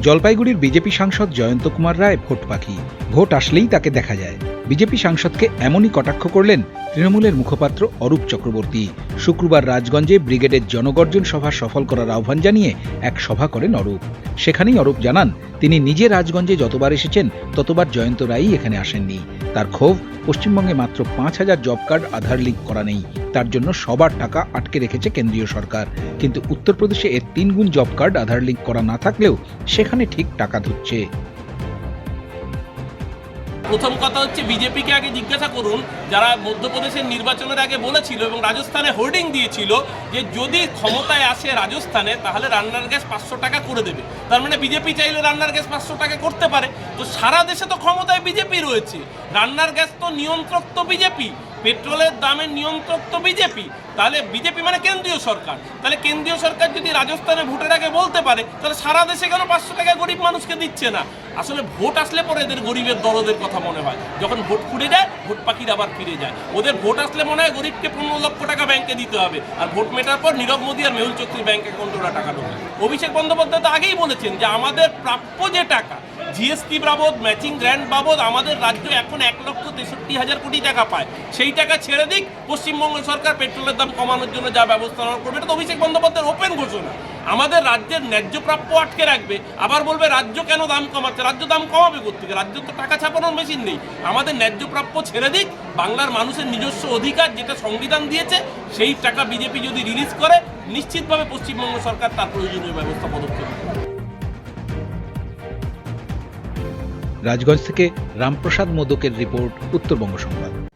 জলপাইগুড়ির বিজেপি সাংসদ জয়ন্ত কুমার রায় ভোট পাখি। ভোট আসলেই তাকে দেখা যায়। বিজেপি সাংসদকে এমনই কটাক্ষ করলেন তৃণমূলের মুখপাত্র অরূপ চক্রবর্তী। শুক্রবার রাজগঞ্জে ব্রিগেডের জনগর্জন সভা সফল করার আহ্বান জানিয়ে এক সভা করেন অরূপ। সেখানেই অরূপ জানান, তিনি নিজে রাজগঞ্জে যতবার এসেছেন, ততবার জয়ন্ত রায়ই এখানে আসেননি। তার ক্ষোভ পশ্চিমবঙ্গে মাত্র পাঁচ হাজার জব কার্ড আধার লিঙ্ক করা নেই। তার জন্য সবার টাকা আটকে রেখেছে কেন্দ্রীয় সরকার। কিন্তু উত্তরপ্রদেশে এর তিনগুণ জব কার্ড আধার লিঙ্ক করা না থাকলেও সেখানে ঠিক টাকা ধুচ্ছে প্রথম কথা হচ্ছে বিজেপিকে আগে জিজ্ঞাসা করুন, যারা মধ্যপ্রদেশের নির্বাচনের আগে বলেছিল এবং রাজস্থানে হোর্ডিং দিয়েছিল যে যদি ক্ষমতায় আসে রাজস্থানে, তাহলে রান্নার গ্যাস পাঁচশো টাকা করে দেবে। তার মানে বিজেপি চাইলে রান্নার গ্যাস পাঁচশো টাকা করতে পারে। তো সারা দেশে তো ক্ষমতায় বিজেপি রয়েছে। রান্নার গ্যাস তো নিয়ন্ত্রক তো বিজেপি, পেট্রোলের দামের নিয়ন্ত্রক তো বিজেপি। তাহলে বিজেপি মানে কেন্দ্রীয় সরকার। তাহলে কেন্দ্রীয় সরকার যদি রাজস্থানে ভোটের আগে বলতে পারে, তাহলে সারা দেশে কেন পাঁচশো টাকা গরিব মানুষকে দিচ্ছে না? আসলে ভোট আসলে পরে এদের গরিবের দরদের কথা মনে হয়। যখন ভোট ফুরে যায় ভোট পাখির আবার ফিরে যায়। ওদের ভোট আসলে মনে হয় গরিবকে পনেরো লক্ষ টাকা ব্যাংকে দিতে হবে। আর ভোট মেটার পর নীরব মোদী আর মেহুল চৌধুরী ব্যাংক অ্যাকাউন্টে ওরা টাকা ঢোকে অভিষেক বন্দ্যোপাধ্যায় তো আগেই বলেছেন যে, আমাদের প্রাপ্য যে টাকা জিএসটি বাবদ ম্যাচিং গ্র্যান্ড বাবদ, আমাদের রাজ্য এখন এক লক্ষ তেষট্টি হাজার কোটি টাকা পায়। সেই টাকা ছেড়ে দিক, পশ্চিমবঙ্গ সরকার পেট্রোলের দাম কমানোর জন্য যা ব্যবস্থা নেওয়া করবে। এটা তো অভিষেক বন্দ্যোপাধ্যায়ের ওপেন ঘোষণা। আমাদের রাজ্যের ন্যায্য প্রাপ্য আটকে রাখবে। আবার বলবে, রাজ্য কেন দাম কমাচ্ছে? রাজ্য দাম কমাবে কোথেকে রাজ্য তো টাকা ছাপানোর মেশিন নেই। আমাদের ন্যায্য প্রাপ্য ছেড়ে দিক। বাংলার মানুষের নিজস্ব অধিকার যেটা সংবিধান দিয়েছে, সেই টাকা বিজেপি যদি রিলিজ করে, নিশ্চিতভাবে পশ্চিমবঙ্গ সরকার তার প্রয়োজনীয় ব্যবস্থা পদক্ষেপ রাজগঞ্জ থেকে রামপ্রসাদ মোদকের রিপোর্ট, উত্তরবঙ্গ সংবাদ।